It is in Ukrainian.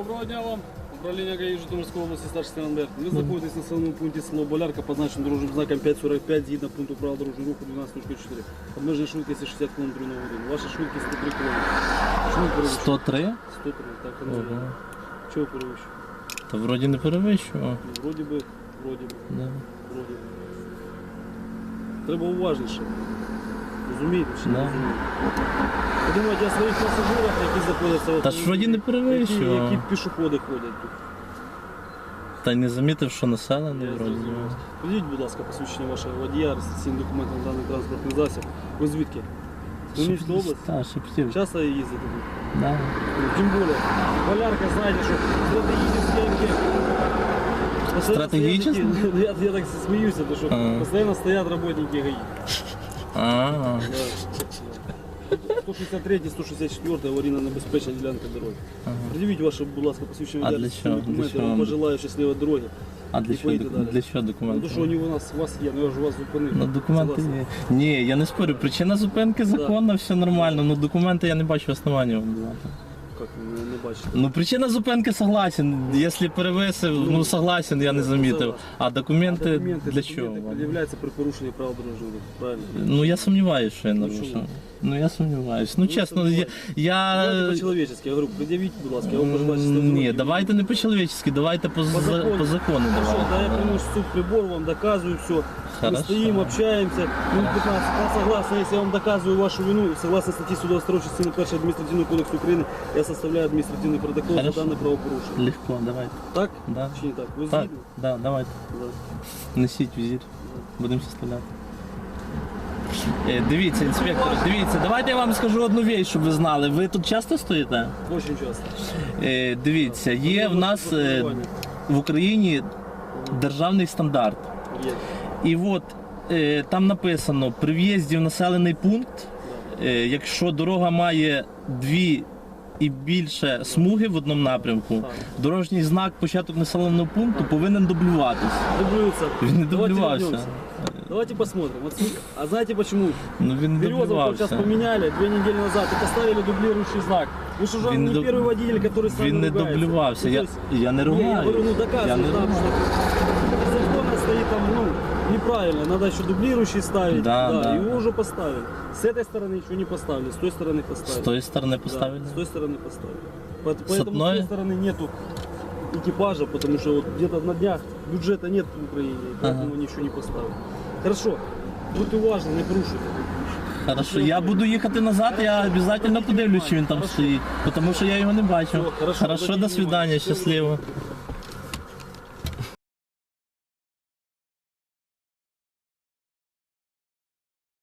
Доброго дня вам. Управління ГАІ Житомирської області, старший лейтенант. Ви знаходитесь на населеному пункті село Болярка, позначено дорожнім знаком 545, згідно пункту правил дорожнього руху 12.4. Обмеження швидкості 60 км на годину. Ваша швидкість 103 км. Чому перевищує? 103? 103, так. Ого. Чого перевищує? Та вроді не перевищував. Ну, Вроді би, вроді би, Да. вроді би. Треба уважніше. Розумієте, чи не Да. розумієте? Подумайте о своїх пасажирах, які знаходяться в Та ж вроді не які, перевищував. які пішоходи ходять тут. Та й не замітив, що населений Я вроді. зрозумів. Підіть, будь ласка, посвідчення вашого водія, реєстраційним документом на даний транспортний засіб. Ви звідки? Хмельницька область? Так, шепотів. Часто їздите тут? Да. Тим більше, Полярка, знаєте, що стратегічні схемки. Стратегічні? Я, я так смеюсь, потому что Ага. постоянно стоят работники ГАИ. А, 163 164 аварійна небезпечна ділянка дороги. ага. Придивіть ваше, будь ласка, посвідчення А для чого? Для документи, чого? вам пожелаю щасливої дороги. а для І чого, поїдете далі. для чого Ну, документи? що вони у нас, у вас є, ну я ж вас зупинив. Ну, документи Согласен. є. Ні, я не спорю. Причина зупинки законна, все нормально. Ну документи я не бачу основання вам давати. Як не, не бачите? Ну причина зупинки согласен. Якщо перевисив, ну согласен, я не замітив. А документи, документи, для документи чого? вам? пред'являються при порушенні правил дорожнього руху, правильно? Ну я сумніваюся, що я Ну, нарушив. чому? Ну я сомневаюсь. Ну Ну, чесно, я, сомневаюсь. я... Давайте по-человечески, я говорю, пред'явіть, будь ласка, я вам пожелаю щасливої Ні, дороги. давайте не по-человечески, давайте по, за- закону. по закону Хорошо, да, я давайте. приношу суд прибор, вам доказываю все. Мы Хорошо. стоим, общаемся. Минут 15. Я согласен, если я вам доказываю вашу вину, согласно статье судоустройства частины 1 административного кодекса Украины, я составляю административный протокол за Хорошо. данное правопорушение. Легко, давайте. Так? Да. Чи не так? Ви Так, згідні? да, давайте. Да. Несіть візір. Будемо составляти. Е, Дивіться, інспектор, дивіться, давайте я вам скажу одну вещь, щоб ви знали. Ви тут часто стоїте? Очень часто. Е, Дивіться, є в нас е, в Україні державний стандарт. Є. І от е, там написано, при в'їзді в населений пункт, е, якщо дорога має дві і більше смуги в одному напрямку, дорожній знак початок населеного пункту повинен дублюватись. Дублируется. Він не Давайте дублювався. вернемся. Давайте посмотрим. Вот смотри, а знаете почему? Ну він не Березов вот сейчас дублювався. поменяли две недели назад и поставили дублирующий знак. Вы же уже Він не не дуб- первый водитель, который с вами Він не ругается. дублювався. Ну, Я, то есть- я не Не, я говорю, ругаю. ну Я доказываю, не там, ругаю. что законно стоит там, ну, неправильно, надо еще дублирующий ставить. Да, да. его уже поставили. С этой стороны еще не поставили, с той стороны З поставили. тої сторони Да, поставили. с той стороны поставили. По- Поэтому с, одной? той стороны нету экипажа, потому что вот где-то на днях бюджета нет в Украине, и поэтому Ага. они еще не поставили. Хорошо, будьте уважны, не порушуйте. Хорошо, я буду їхати назад, я обов'язково подивлюсь, чи він там Хорошо. стоїть, тому що я його не бачив. Всё, хорошо, Хорошо, обратите до свидання, внимание. щасливо. Всё.